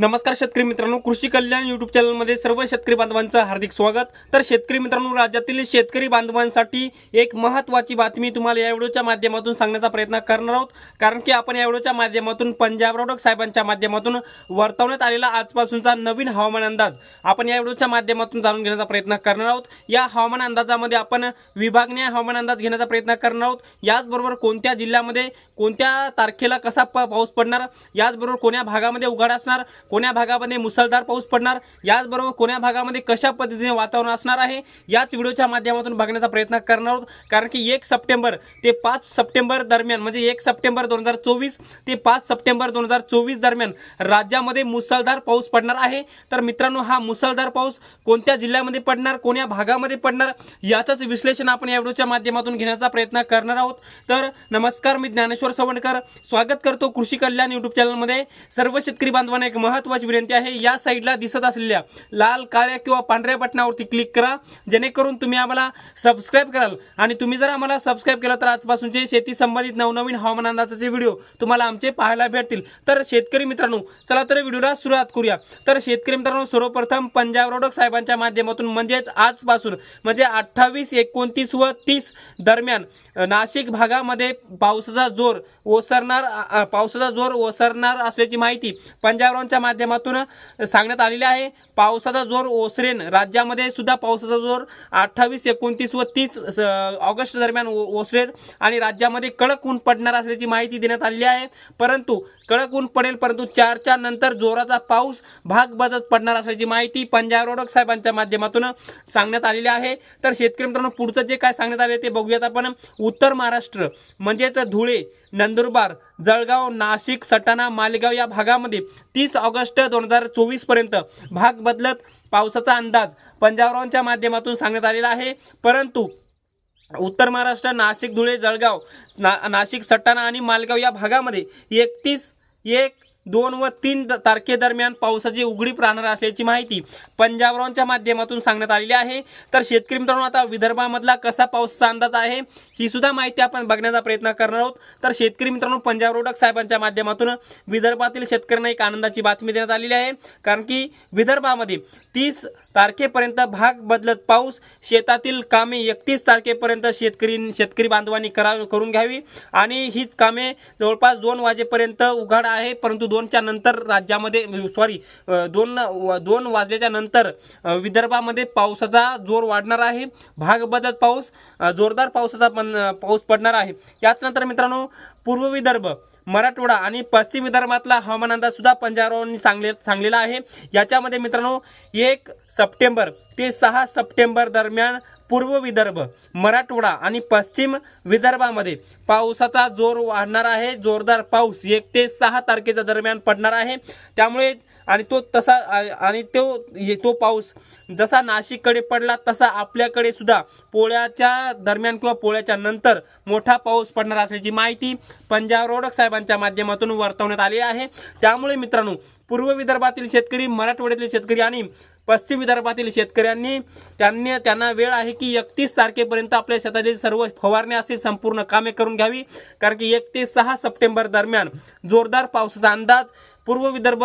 नमस्कार शेतकरी मित्रांनो कृषी कल्याण युट्यूब चॅनलमध्ये सर्व शेतकरी बांधवांचं हार्दिक स्वागत. तर शेतकरी मित्रांनो राज्यातील शेतकरी बांधवांसाठी एक महत्त्वाची बातमी तुम्हाला या व्हिडिओच्या माध्यमातून सांगण्याचा प्रयत्न करणार आहोत. कारण की आपण या व्हिडिओच्या माध्यमातून पंजाब रोडक साहेबांच्या माध्यमातून वर्तवण्यात आलेला आजपासूनचा नवीन हवामान अंदाज आपण या व्हिडिओच्या माध्यमातून जाणून घेण्याचा प्रयत्न करणार आहोत. या हवामान अंदाजामध्ये आपण विभागनीय हवामान अंदाज घेण्याचा प्रयत्न करणार आहोत. याचबरोबर कोणत्या जिल्ह्यामध्ये कोणत्या तारखेला कसा प- पाऊस पडणार? याचबरोबर कोण्या भागामध्ये उघाड असणार? कोण्या भागामध्ये मुसळधार पाऊस पडणार? याचबरोबर कोण्या भागामध्ये कशा पद्धतीने वातावरण असणार आहे? याच व्हिडिओच्या माध्यमातून बघण्याचा प्रयत्न करणार आहोत. कारण की एक सप्टेंबर ते पाच सप्टेंबर दरम्यान म्हणजे एक सप्टेंबर दोन हजार चोवीस ते पाच सप्टेंबर दोन हजार चोवीस दरम्यान राज्यामध्ये मुसळधार पाऊस पडणार आहे. तर मित्रांनो हा मुसळधार पाऊस कोणत्या जिल्ह्यामध्ये पडणार? कोण्या भागामध्ये पडणार? याचंच विश्लेषण आपण या व्हिडिओच्या माध्यमातून घेण्याचा प्रयत्न करणार आहोत. तर नमस्कार मी ज्ञानेश्वर सवणकर स्वागत करतो कृषी कल्याण युट्यूब चॅनलमध्ये सर्व शेतकरी बांधवांना एक महत्वाची विनंती आहे. या साईडला दिसत असलेल्या लाल काळ्या किंवा पांढऱ्या बटनावरती क्लिक करा. जेणेकरून तुम्ही आम्हाला सबस्क्राईब कराल. आणि तुम्ही जर आम्हाला सबस्क्राईब केलं तर आजपासूनचे शेती संबंधित नवनवीन हवामान अंदाजाचे व्हिडिओ तुम्हाला आमचे पाहायला भेटतील. तर शेतकरी मित्रांनो चला तर व्हिडिओला सुरुवात करूया. तर शेतकरी मित्रांनो सर्वप्रथम पंजाब रोडक साहेबांच्या माध्यमातून म्हणजेच आजपासून म्हणजे अठ्ठावीस एकोणतीस व तीस दरम्यान नाशिक भागामध्ये पावसाचा जोर ओसरणार पावसाचा जोर ओसरणार असल्याची माहिती पंजाबरावांच्या माध्यमातून सांगण्यात आलेले आहे. पावसाचा जोर ओसरेन. राज्यामध्ये सुद्धा पावसाचा जोर अठ्ठावीस एकोणतीस व तीस ऑगस्ट दरम्यान ओ- ओसरेल आणि राज्यामध्ये कडक ऊन पडणार असल्याची माहिती देण्यात आलेली आहे. परंतु कडक ऊन पडेल परंतु चारच्या नंतर जोराचा पाऊस भाग बदलत पडणार असल्याची माहिती पंजाब रोडक साहेबांच्या माध्यमातून सांगण्यात आलेली आहे. तर शेतकरी मित्रांनो पुढचं जे काय सांगण्यात आले ते बघूयात आपण. उत्तर महाराष्ट्र म्हणजेच धुळे नंदुरबार जळगाव नाशिक सटाणा मालेगाव या भागामध्ये तीस ऑगस्ट दोन हजार चोवीसपर्यंत भाग बदलत पावसाचा अंदाज पंजाबरावांच्या माध्यमातून सांगण्यात आलेला आहे. परंतु उत्तर महाराष्ट्र नाशिक धुळे जळगाव ना नाशिक सटाणा आणि मालगाव या भागामध्ये एकतीस एक दोन व तीन द- तारखेदरम्यान पावसाची उघडीप राहणार असल्याची माहिती पंजाबरावांच्या माध्यमातून सांगण्यात आलेली आहे. तर शेतकरी मित्रांनो आता विदर्भामधला कसा पाऊसचा अंदाज आहे ही सुद्धा माहिती आपण बघण्याचा प्रयत्न करणार आहोत. तर शेतकरी मित्रांनो पंजाब रोडक साहेबांच्या माध्यमातून विदर्भातील शेतकऱ्यांना एक आनंदाची बातमी देण्यात आलेली आहे. कारण की विदर्भामध्ये तीस तारखेपर्यंत भाग बदलत पाऊस शेतातील कामे एकतीस तारखेपर्यंत शेतकरी शेतकरी बांधवांनी करा करून घ्यावी. आणि हीच कामे जवळपास दोन वाजेपर्यंत उघाड आहे परंतु दोनच्या नंतर राज्यामध्ये सॉरी दोन दोन वाजल्याच्या नंतर विदर्भामध्ये पावसाचा जोर वाढणार आहे. भाग बदल पाऊस जोरदार पावसाचा पण पाऊस पडणार आहे. याचनंतर मित्रांनो पूर्व विदर्भ मराठवाडा आणि पश्चिम विदर्भातला हवामान अंदाज सुद्धा पंजाबरावांनी सांगले सांगलेला आहे. याच्यामध्ये मित्रांनो एक सप्टेंबर ते सहा सप्टेंबर दरम्यान पूर्व विदर्भ मराठवाडा आणि पश्चिम विदर्भामध्ये पावसाचा जोर वाढणार आहे. जोरदार पाऊस एक ते सहा तारखेच्या दरम्यान पडणार आहे. त्यामुळे आणि तो तसा आणि तो हे- तो पाऊस जसा नाशिककडे पडला तसा आपल्याकडे सुद्धा पोळ्याच्या दरम्यान किंवा पोळ्याच्या नंतर मोठा पाऊस पडणार असल्याची माहिती पंजाब रोडक साहेबांच्या माध्यमातून वर्तवण्यात आली आहे. त्यामुळे मित्रांनो पूर्व विदर्भातील शेतकरी मराठवाड्यातील शेतकरी आणि पश्चिम विदर्भातील शेतकऱ्यांनी त्यांनी त्यांना वेळ आहे की एकतीस तारखेपर्यंत आपल्या शेतातील सर्व फवारण्या असतील संपूर्ण कामे करून घ्यावी. कारण की एक ते सहा सप्टेंबर दरम्यान जोरदार पावसाचा अंदाज पूर्व विदर्भ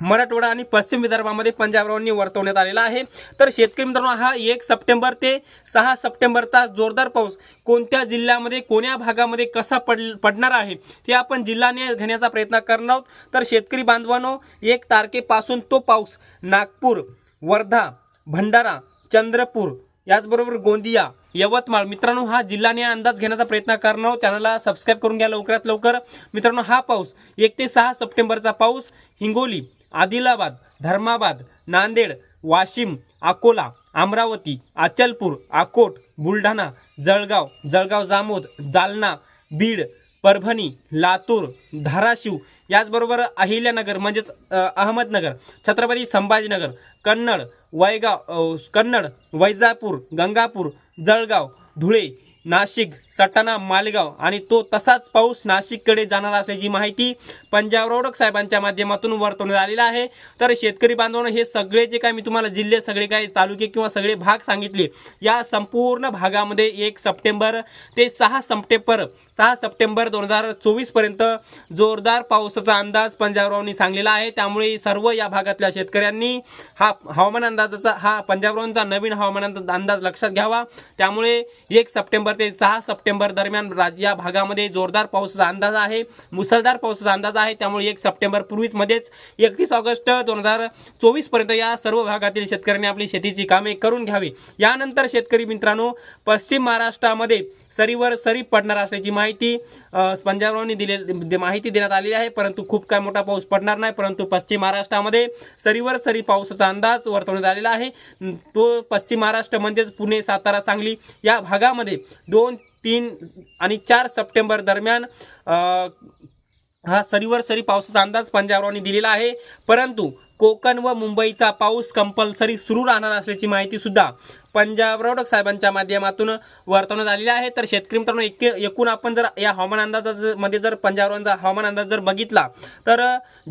मराठवाडा आणि पश्चिम विदर्भामध्ये पंजाबरावांनी वर्तवण्यात आलेला आहे. तर शेतकरी मित्रांनो हा एक सप्टेंबर ते सहा सप्टेंबरचा जोरदार पाऊस कोणत्या जिल्ह्यामध्ये कोण्या भागामध्ये कसा पड पडणार आहे ते आपण जिल्हाने घेण्याचा प्रयत्न करणार आहोत. तर शेतकरी बांधवांनो एक तारखेपासून तो पाऊस नागपूर वर्धा भंडारा चंद्रपूर याचबरोबर गोंदिया यवतमाळ. मित्रांनो हा जिल्हाने अंदाज घेण्याचा प्रयत्न करणार चॅनलला सबस्क्राईब करून घ्या लवकरात लवकर. मित्रांनो हा पाऊस एक ते सहा सप्टेंबरचा पाऊस. हिंगोली आदिलाबाद धर्माबाद नांदेड वाशिम अकोला अमरावती अचलपूर अकोट बुलढाणा जळगाव जळगाव जामोद जालना बीड परभणी लातूर धाराशिव याचबरोबर अहिल्यानगर म्हणजेच अहमदनगर छत्रपती संभाजीनगर कन्नड वैगाव कन्नड वैजापूर गंगापूर जळगाव धुळे नाशिक सटाणा मालेगाव आणि तो तसाच पाऊस नाशिककडे जाणार असल्याची माहिती पंजाब रोडक साहेबांच्या माध्यमातून वर्तवण्यात आलेला आहे. तर शेतकरी बांधवांना हे सगळे जे काय मी तुम्हाला जिल्हे सगळे काय तालुके किंवा सगळे भाग सांगितले या संपूर्ण भागामध्ये एक सप्टेंबर ते सहा सप्टेंबर सहा सप्टेंबर दोन हजार चोवीसपर्यंत जोरदार पावसाचा अंदाज पंजाबरावांनी सांगलेला आहे. त्यामुळे सर्व या भागातल्या शेतकऱ्यांनी हा हवामान अंदाजाचा हा पंजाबरावांचा नवीन हवामान अंदाज लक्षात घ्यावा. त्यामुळे एक सप्टेंबर ते सहा सप्टेंबर दरम्यान राज्य या भागामध्ये जोरदार पावसाचा अंदाज आहे मुसळधार पावसाचा अंदाज आहे. त्यामुळे एक सप्टेंबर पूर्वीच मध्येच एकतीस ऑगस्ट दोन हजार चोवीसपर्यंत या सर्व भागातील शेतकऱ्यांनी आपली शेतीची कामे करून घ्यावी. यानंतर शेतकरी मित्रांनो पश्चिम महाराष्ट्रामध्ये सरीवर सरी पडणार असल्याची माहिती अ, पंजाबरावांनी दिले माहिती देण्यात आलेली आहे. परंतु खूप काय मोठा पाऊस पडणार नाही. परंतु पश्चिम महाराष्ट्रामध्ये सरीवर सरी पावसाचा अंदाज वर्तवण्यात आलेला आहे. तो पश्चिम महाराष्ट्र म्हणजेच पुणे सातारा सांगली या भागामध्ये दोन तीन आणि चार सप्टेंबर दरम्यान हा सरीवर सरी पावसाचा अंदाज पंजाबरावांनी दिलेला आहे. परंतु कोकण व मुंबईचा पाऊस कंपल्सरी सुरू राहणार असल्याची माहिती सुद्धा पंजाब रोडक साहेबांच्या माध्यमातून वर्तवण्यात आलेली आहे. तर शेतकरी मित्रांनो एक एकूण आपण जर या हवामान अंदाजामध्ये जर पंजाबरावांचा हवामान अंदाज जर बघितला तर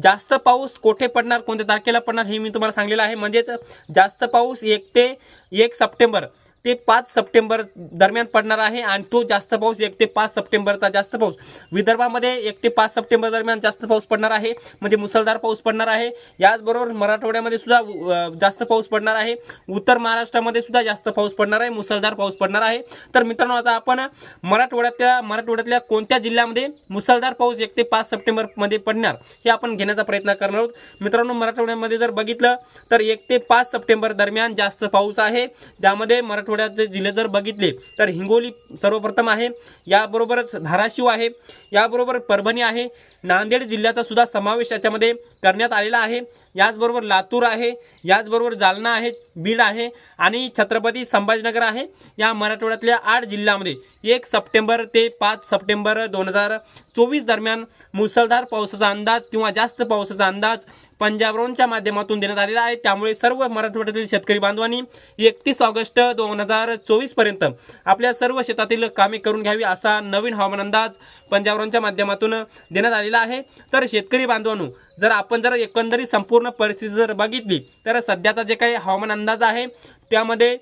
जास्त पाऊस कोठे पडणार कोणत्या तारखेला पडणार हे मी तुम्हाला सांगलेलं आहे. म्हणजेच जास्त पाऊस एक ते एक सप्टेंबर ते पाच सप्टेंबर दरम्यान पडणार आहे आणि तो जास्त पाऊस एक ते पाच सप्टेंबरचा जास्त पाऊस. विदर्भामध्ये एक ते पाच सप्टेंबर दरम्यान जास्त पाऊस पडणार आहे. म्हणजे मुसळधार पाऊस पडणार आहे. याचबरोबर मराठवाड्यामध्ये सुद्धा जास्त पाऊस पडणार आहे. उत्तर महाराष्ट्रामध्ये सुद्धा जास्त पाऊस पडणार आहे. मुसळधार पाऊस पडणार आहे. तर मित्रांनो आता आपण मराठवाड्यातल्या मराठवाड्यातल्या कोणत्या जिल्ह्यामध्ये मुसळधार पाऊस एक ते पाच सप्टेंबरमध्ये पडणार हे आपण घेण्याचा प्रयत्न करणार आहोत. मित्रांनो मराठवाड्यामध्ये जर बघितलं तर एक ते पाच सप्टेंबर दरम्यान जास्त पाऊस आहे. त्यामध्ये मराठवाड्याचे जिल्हे जर बघितले तर हिंगोली सर्वप्रथम आहे. याबरोबरच धाराशिव आहे. याबरोबर परभणी आहे. नांदेड जिल्ह्याचा सुद्धा समावेश याच्यामध्ये करण्यात आलेला आहे. याचबरोबर लातूर आहे याचबरोबर जालना आहे बीड आहे आणि छत्रपती संभाजीनगर आहे. या मराठवाड्यातल्या आठ जिल्ह्यामध्ये एक सप्टेंबर ते पाच सप्टेंबर दोन हजार चोवीस दरम्यान मुसळधार पावसाचा अंदाज किंवा जास्त पावसाचा अंदाज पंजाबरोनच्या माध्यमातून देण्यात आलेला आहे. त्यामुळे सर्व मराठवाड्यातील शेतकरी बांधवांनी एकतीस ऑगस्ट दोन हजार चोवीसपर्यंत आपल्या सर्व शेतातील कामे करून घ्यावी असा नवीन हवामान अंदाज पंजाबरोनच्या माध्यमातून देण्यात आलेला आहे. तर शेतकरी बांधवांनो जर आपण जर एकंदरीत संपूर्ण परिस्थिती जर बघितली तर सध्याचा जे काही हवामान अंदाज आहे त्यामध्ये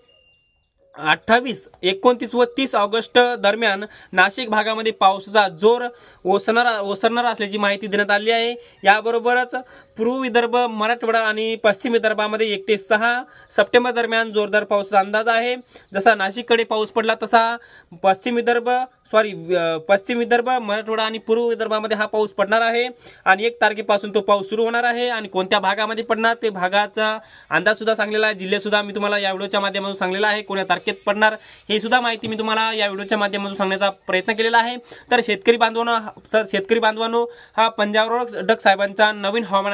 अठ्ठावीस एकोणतीस व तीस ऑगस्ट दरम्यान नाशिक भागामध्ये पावसाचा जोर ओसरणार ओसरणार असल्याची माहिती देण्यात आली आहे. याबरोबरच पूर्व विदर्भ मराठवाडा आणि पश्चिम विदर्भामध्ये एक ते सहा सप्टेंबर दरम्यान जोरदार पावसाचा अंदाज आहे. जसा नाशिककडे पाऊस पडला तसा पश्चिम विदर्भ सॉरी पश्चिम विदर्भ मराठवाडा आणि पूर्व विदर्भामध्ये हा पाऊस पडणार आहे. आणि एक तारखेपासून तो पाऊस सुरू होणार आहे. आणि कोणत्या भागामध्ये पडणार ते भागाचा अंदाजसुद्धा सांगलेला आहे. जिल्हेसुद्धा मी तुम्हाला या व्हिडिओच्या माध्यमातून सांगलेला आहे. कोण्या तारखेत पडणार हे सुद्धा माहिती मी तुम्हाला या व्हिडिओच्या माध्यमातून सांगण्याचा प्रयत्न केलेला आहे. तर शेतकरी बांधवांनो सर शेतकरी बांधवांनो हा पंजाब डक साहेबांचा नवीन हवामान